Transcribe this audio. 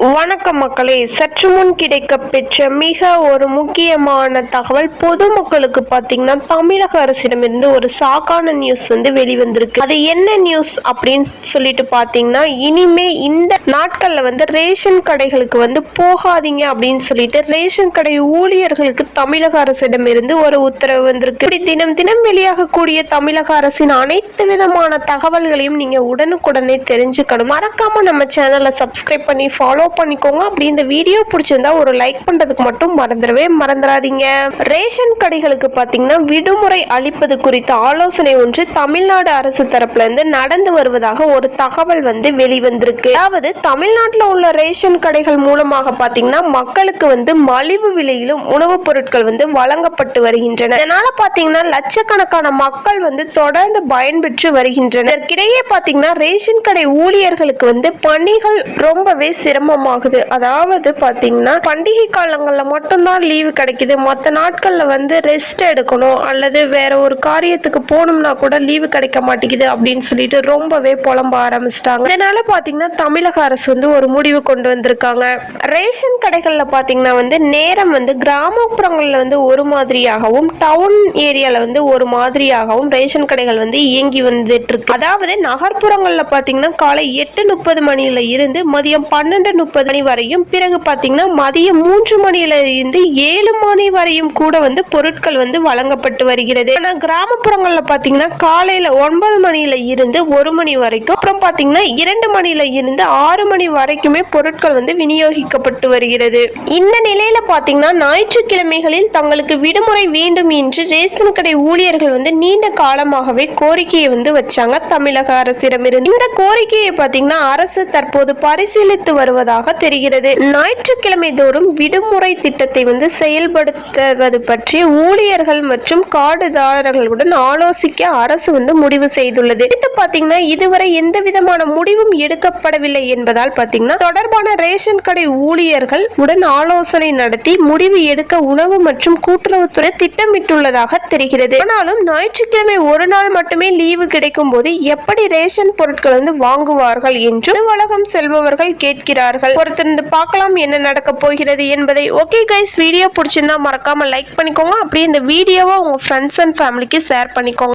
வணக்கம் மக்களே சற்று முன் கிடைக்க பெற்ற மிக ஒரு முக்கியமான தகவல் பொதுமக்களுக்கு பார்த்தீங்கன்னா தமிழக அரசிடமிருந்து ஒரு சாக்கான நியூஸ் வந்து வெளிவந்திருக்கு. அது என்ன நியூஸ் அப்படின்னு சொல்லிட்டு பார்த்தீங்கன்னா இனிமே இந்த நாட்கள்ல வந்து ரேஷன் கடைகளுக்கு வந்து போகாதீங்க அப்படின்னு சொல்லிட்டு ரேஷன் கடை ஊழியர்களுக்கு தமிழக அரசிடமிருந்து ஒரு உத்தரவு வந்திருக்கு. இப்படி தினம் தினம் வெளியாகக்கூடிய தமிழக அரசின் அனைத்து விதமான தகவல்களையும் நீங்க உடனுக்குடனே தெரிஞ்சுக்கணும். மறக்காம நம்ம சேனலை சப்ஸ்கிரைப் பண்ணி ஃபாலோ பண்ணிக்கோங்க. அப்படி இந்த வீடியோ பிடிச்சிருந்தா ஒரு லைக் பண்றதுக்கு மட்டும் மறந்துடவே மறந்துடாதீங்க. ரேஷன் கடைகளுக்கு பாத்தீங்கன்னா விடுமுறை அளிப்பது குறித்த ஆலோசனை ஒன்று தமிழ்நாடு அரசு தரப்புல இருந்து நடந்து வருவதாக ஒரு தகவல் வந்து வெளிவந்திருக்கு. அதாவது தமிழ்நாட்டில் உள்ள ரேஷன் கடைகள் மூலமாக பாத்தீங்கன்னா மக்களுக்கு வந்து மலிவு விலையிலும் உணவுப் பொருட்கள் வந்து வழங்கப்பட்டு வருகின்றன. இதனால பாத்தீங்கன்னா லட்சக்கணக்கான மக்கள் வந்து தொடர்ந்து பயன்பெற்று வருகின்றனர். இதற்கிடையே பாத்தீங்கன்னா ரேஷன் கடை ஊழியர்களுக்கு வந்து பணிகள் ரொம்பவே சிரமம் சிரமமாகுது அதாவது பார்த்தீங்கன்னா பண்டிகை காலங்களில் மட்டும்தான் லீவு கிடைக்குது. மற்ற நாட்களில் வந்து ரெஸ்ட் எடுக்கணும். அல்லது வேற ஒரு காரியத்துக்கு போகணும்னா கூட லீவு கிடைக்க மாட்டேங்குது அப்படின்னு சொல்லிட்டு ரொம்பவே புலம்ப ஆரம்பிச்சிட்டாங்க. இதனால பார்த்தீங்கன்னா தமிழக அரசு வந்து ஒரு முடிவு கொண்டு வந்திருக்காங்க. ரேஷன் கடைகளில் பார்த்தீங்கன்னா வந்து நேரம் வந்து கிராமப்புறங்களில் வந்து ஒரு மாதிரியாகவும் டவுன் ஏரியாவில் வந்து ஒரு மாதிரியாகவும் ரேஷன் கடைகள் வந்து இயங்கி வந்துட்டு இருக்கு. அதாவது நகர்ப்புறங்களில் பார்த்தீங்கன்னா காலை எட்டு முப்பது மணியில இருந்து மதியம் பன்னெண்டு முப்பது மணி வரையும் பிறகு பார்த்தீங்கன்னா மதியம் மூன்று மணியில இருந்து ஏழு மணி வரையும் கூட வந்து பொருட்கள் வந்து வழங்கப்பட்டு வருகிறது. ஆனா கிராமப்புறங்கள்ல பாத்தீங்கன்னா காலையில ஒன்பது மணியில இருந்து ஒரு மணி வரைக்கும் அப்புறம் பாத்தீங்கன்னா இரண்டு மணியில இருந்து ஆறு மணி வரைக்குமே பொருட்கள் வந்து விநியோகிக்கப்பட்டு வருகிறது. இந்த நிலையில பாத்தீங்கன்னா ஞாயிற்றுக்கிழமைகளில் தங்களுக்கு விடுமுறை வேண்டும் என்று ரேஷன் கடை ஊழியர்கள் வந்து நீண்ட காலமாகவே கோரிக்கையை வந்து வச்சாங்க தமிழக அரசிடமிருந்து. இந்த கோரிக்கையை பாத்தீங்கன்னா அரசு தற்போது பரிசீலித்து வருவதாக தெரிகிறது. ஞாயிற்றுக்கிழமை தோறும் விடுமுறை திட்டத்தை வந்து செயல்படுத்துவது பற்றி ஊழியர்கள் மற்றும் கார்டுதாரர்களுடன் ஆலோசிக்க அரசு வந்து முடிவு செய்துள்ளது. இது பாத்தீங்கன்னா இதுவரை எந்த விதமான முடிவும் எடுக்கப்படவில்லை என்பதால் பாத்தீங்கன்னா தொடர்பான ரேஷன் கடை ஊழியர்கள் உடன் ஆலோசனை நடத்தி முடிவு எடுக்க உணவு மற்றும் கூட்டுறவுத்துறை திட்டமிட்டுள்ளதாக தெரிகிறது. ஆனாலும் ஞாயிற்றுக்கிழமை ஒரு நாள் மட்டுமே லீவு கிடைக்கும் போது எப்படி ரேஷன் பொருட்கள் வந்து வாங்குவார்கள் என்று உலகம் செல்பவர்கள் கேட்கிறார்கள். பொறுத்திருந்து பார்க்கலாம் என்ன நடக்க போகிறது என்பதை. ஓகே கைஸ் வீடியோ பிடிச்சிருந்தா மறக்காம லைக் பண்ணிக்கோங்க. அப்படியே இந்த வீடியோவை உங்க ஃப்ரெண்ட்ஸ் அண்ட் ஃபேமிலிக்கு ஷேர் பண்ணிக்கோங்க.